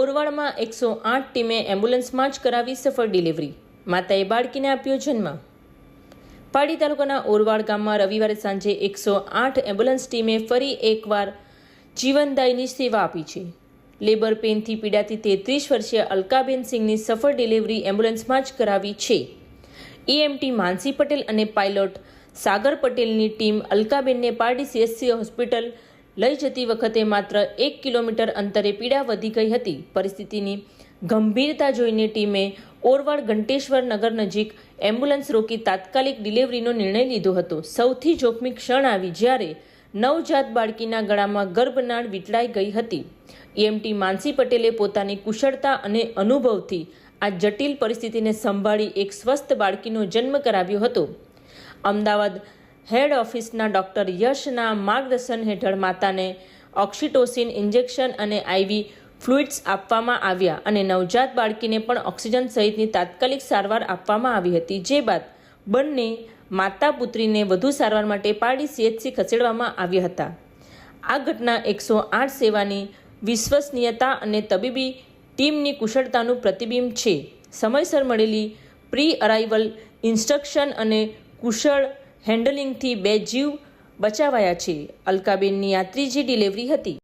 ઓરવાડમાં એકસો આઠ ટીમે એમ્બ્યુલન્સમાં જ કરાવી સફળ ડિલિવરી. માતાએ બાળકીને આપ્યો જન્મ. પાડી તાલુકાના ઓરવાડ ગામમાં રવિવારે સાંજે એકસો આઠ એમ્બ્યુલન્સ ટીમે ફરી એકવાર જીવનદાયની સેવા આપી છે. લેબર પેનથી પીડાતી તેત્રીસ વર્ષીય અલકાબેન સિંહની સફળ ડિલિવરી એમ્બ્યુલન્સમાં જ કરાવી છે. ઈએમટી માનસી પટેલ અને પાયલોટ સાગર પટેલની ટીમ અલકાબેનને પારડી સીએસસી હોસ્પિટલ લઈ જતી વખતે માત્ર એક કિલોમીટર અંતરે પીડા વધી ગઈ હતી. પરિસ્થિતિની ગંભીરતા જોઈને ટીમે ઓરવાડ ઘંટેશ્વર નગર નજીક એમ્બ્યુલન્સ રોકી તાત્કાલિક ડિલિવરીનો નિર્ણય લીધો હતો. સૌથી જોખમી ક્ષણ આવી જ્યારે નવજાત બાળકીના ગળામાં ગર્ભનાળ વીંટળાઈ ગઈ હતી. ઈએમટી માનસી પટેલે પોતાની કુશળતા અને અનુભવથી આ જટિલ પરિસ્થિતિને સંભાળી એક સ્વસ્થ બાળકીનો જન્મ કરાવ્યો હતો. અમદાવાદ હેડ ઓફિસના ડૉક્ટર યશના માર્ગદર્શન હેઠળ માતાને ઓક્સિટોસિન ઇન્જેક્શન અને આઈવી ફ્લુઇડ્સ આપવામાં આવ્યા અને નવજાત બાળકીને પણ ઓક્સિજન સહિતની તાત્કાલિક સારવાર આપવામાં આવી હતી. જે બાદ બંને માતા પુત્રીને વધુ સારવાર માટે પારડી સીએચસી ખસેડવામાં આવ્યા હતા. આ ઘટના એકસો આઠ સેવાની વિશ્વસનીયતા અને તબીબી ટીમની કુશળતાનું પ્રતિબિંબ છે. સમયસર મળેલી પ્રી અરાઇવલ ઇન્સ્ટ્રક્શન અને કુશળ હેન્ડલિંગથી બે જીવ બચાવાયા છે. અલકાબેનની આ ત્રીજી ડિલિવરી હતી.